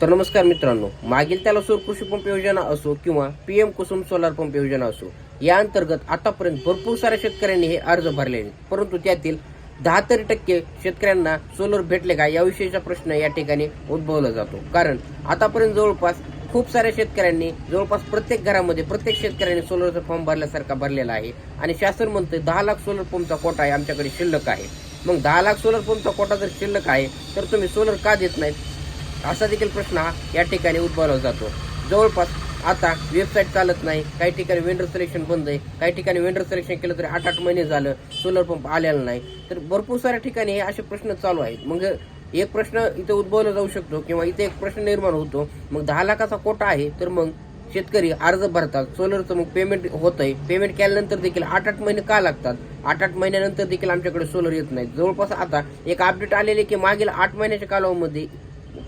तर नमस्कार मित्रांनो मागील त्याला सौर कृषी पंप योजना असो किंवा पीएम कुसुम सोलार पंप योजना असो या अंतर्गत आतापर्यंत भरपूर साऱ्या शेतकऱ्यांनी हे अर्ज भरले आहेत. परंतु त्यातील दहा तरी टक्के शेतकऱ्यांना सोलर भेटले का याविषयीचा प्रश्न या ठिकाणी उद्भवला जातो. कारण आतापर्यंत जवळपास खूप साऱ्या शेतकऱ्यांनी जवळपास प्रत्येक घरामध्ये प्रत्येक शेतकऱ्यांनी सोलरचा फॉर्म भरल्यासारखा भरलेला आहे आणि शासन म्हणते दहा लाख सोलर पंपचा कोटा आहे आमच्याकडे शिल्लक आहे. मग दहा लाख सोलर पंपचा कोटा जर शिल्लक आहे तर तुम्ही सोलर का देत नाहीत? असा देखील प्रश्न हा या ठिकाणी उद्भवला जातो. जवळपास आता वेबसाईट चालत नाही काही ठिकाणी वेंडर सिलेक्शन बंद आहे काही ठिकाणी वेंडर सिलेक्शन केलं तरी आठ आठ महिने झालं सोलर पंप आलेला नाही. तर भरपूर साऱ्या ठिकाणी हे असे प्रश्न चालू आहेत. मग एक प्रश्न इथे उद्भवला जाऊ शकतो किंवा इथे एक प्रश्न निर्माण होतो मग दहा लाखाचा कोटा आहे तर मग शेतकरी अर्ज भरतात. सोलरचं मग पेमेंट होतंय. पेमेंट केल्यानंतर देखील आठ आठ महिने का लागतात? आठ आठ महिन्यानंतर देखील आमच्याकडे सोलर येत नाही. जवळपास आता एक अपडेट आलेले की मागील आठ महिन्याच्या कालावधीमध्ये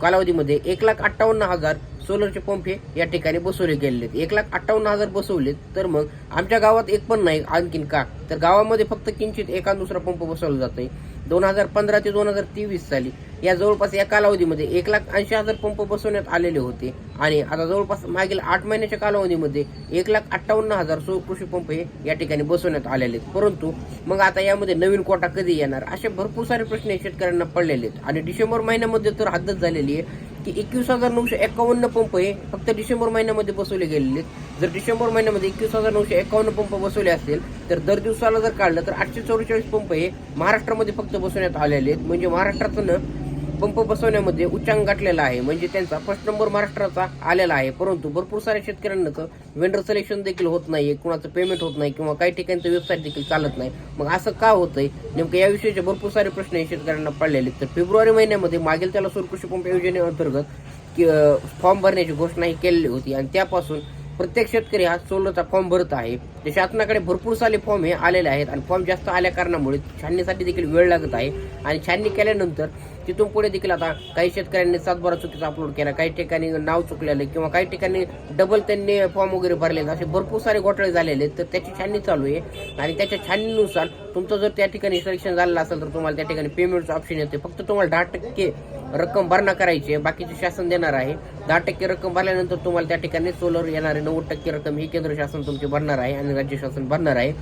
कालावधीमध्ये एक लाख अठ्ठावन्न हजार सोलरचे पंप हे या ठिकाणी बसवले गेलेले आहेत एक लाख अठ्ठावन्न हजार बसवलेत तर मग आमच्या गावात एक पण नाही आणखीन का? तर गावामध्ये फक्त किंचित एका दुसरा पंप बसवला जातोय. दोन हजार पंधरा ते दोन हजार तेवीस साली या जवळपास या कालावधीमध्ये एक लाख ऐंशी हजार पंप बसवण्यात आलेले होते. आणि आता जवळपास मागील आठ महिन्याच्या कालावधीमध्ये एक लाख अठ्ठावन्न हजार सो कृषी पंप हे या ठिकाणी बसवण्यात आलेले आहेत. परंतु मग आता यामध्ये नवीन कोटा कधी येणार? असे भरपूर सारे प्रश्न शेतकऱ्यांना पडलेले आहेत. आणि डिसेंबर महिन्यामध्ये तर हद्दत झालेली आहे. की एकवीस हजार नऊशे एकावन्न पंप हे फक्त डिसेंबर महिन्यामध्ये बसवले गेलेले आहेत. जर डिसेंबर महिन्यामध्ये एकवीस हजार नऊशे एकावन्न पंप बसवले असतील तर दर दिवसाला जर काढलं तर आठशे चौवेचाळीस पंप हे महाराष्ट्रामध्ये फक्त बसवण्यात आलेले आहेत. म्हणजे महाराष्ट्रातून पंप बसवण्यामध्ये उच्चांक गाठलेला आहे. म्हणजे त्यांचा फर्स्ट नंबर महाराष्ट्राचा आलेला आहे. परंतु भरपूर साऱ्या शेतकऱ्यांना तर वेंडर सिलेक्शन देखील होत नाहीये. कुणाचं पेमेंट होत नाही किंवा काही ठिकाणचं वेबसाईट देखील चालत नाही. मग असं का होतंय? नेमकं याविषयीचे भरपूर सारे प्रश्न हे शेतकऱ्यांना पडलेले तर फेब्रुवारी महिन्यामध्ये मागील त्याला सूर कृषी पंप योजनेअंतर्गत की, फॉर्म भरण्याची घोषणा ही केलेली होती. आणि त्यापासून प्रत्येक शेतकरी हा सोलरचा फॉर्म भरत आहे. ते शासनाकडे भरपूर सारे फॉर्म हे आलेले आहेत. आणि फॉर्म जास्त आल्या कारणामुळे छाननीसाठी देखील वेळ लागत आहे. आणि छाननी केल्यानंतर तिथून पुढे देखील आता काही शेतकऱ्यांनी सातबारा चुकीचा अपलोड केला काही ठिकाणी नाव चुकलेलं किंवा काही ठिकाणी डबल त्यांनी फॉर्म वगैरे भरले असे भरपूर सारे घोटाळे झालेले आहेत. तर त्याची छाननी चालू आहे. आणि त्याच्या छाननीनुसार तुमचं जर त्या ठिकाणी सिलेक्शन झालेलं असेल तर तुम्हाला त्या ठिकाणी पेमेंटचं ऑप्शन येते. फक्त तुम्हाला दहा टक्के रक्कम भरणा करायची आहे. बाकीचे शासन देणार आहे. दहा टक्के रक्कम भरल्यानंतर तुम्हाला त्या ठिकाणी सोलर येणारे नव्वद टक्के रक्कम ही केंद्र शासन तुमची भरणार आहे आणि राज्य शासन भरणार आहे.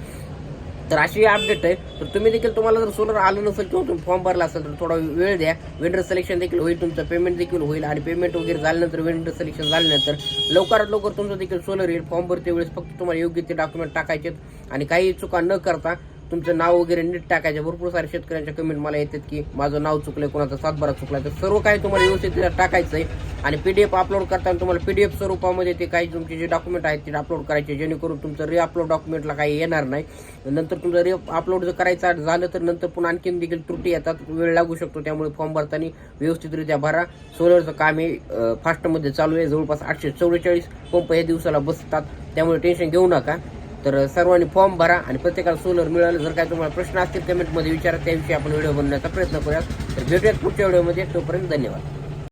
तर अशी अपडेट आहे. तर तुम्ही देखील तुम्हाला जर सोलर आलं नसेल किंवा तुम्ही फॉर्म भरला असेल तर थोडा वेळ द्या. वेंडर सिलेक्शन देखील होईल तुमचं पेमेंट देखील होईल आणि पेमेंट वगैरे झाल्यानंतर वेंडर सिलेक्शन झाल्यानंतर लवकरात लवकर तुमचं देखील सोलर येईल. फॉर्म भरते वेळेस फक्त तुम्हाला योग्य ते डॉक्युमेंट टाकायचे आणि काही चुका न करता तुमचं नाव वगैरे नीट टाकायचे. भरपूर सारे शेतकऱ्यांच्या कमेंट मला येतात की माझं नाव चुकलंय कोणाचा सातबारा चुकलाय. तर सर्व काही तुम्हाला व्यवस्थित टाकायचं आहे आणि पीडीएफ अपलोड करताना तुम्हाला पीडीएफ स्वरूपामध्ये ते काही तुमचे जे डॉक्युमेंट आहेत ते अपलोड करायचे. जेणेकरून तुमचं रिअपलोड डॉक्युमेंटला काही येणार नाही. नंतर तुमचं रि अपलोड जर करायचं झालं तर नंतर पुन्हा आणखीन देखील त्रुटी येतात. वेळ लागू शकतो. त्यामुळे फॉर्म भरताना व्यवस्थितरित्या भरा. सोलरचं काम हे फास्टमध्ये चालू आहे. जवळपास आठशे चौवेचाळीस पंप या दिवसाला बसतात. त्यामुळे टेन्शन घेऊ नका. तर सर्वांनी फॉर्म भरा आणि प्रत्येकाला सोलर मिळालं जर काय तुम्हाला प्रश्न असतील कमेंटमध्ये विचारा. त्याविषयी आपण व्हिडिओ बनवण्याचा प्रयत्न करूया. तर भेटूयात पुढच्या व्हिडिओमध्ये. तोपर्यंत धन्यवाद.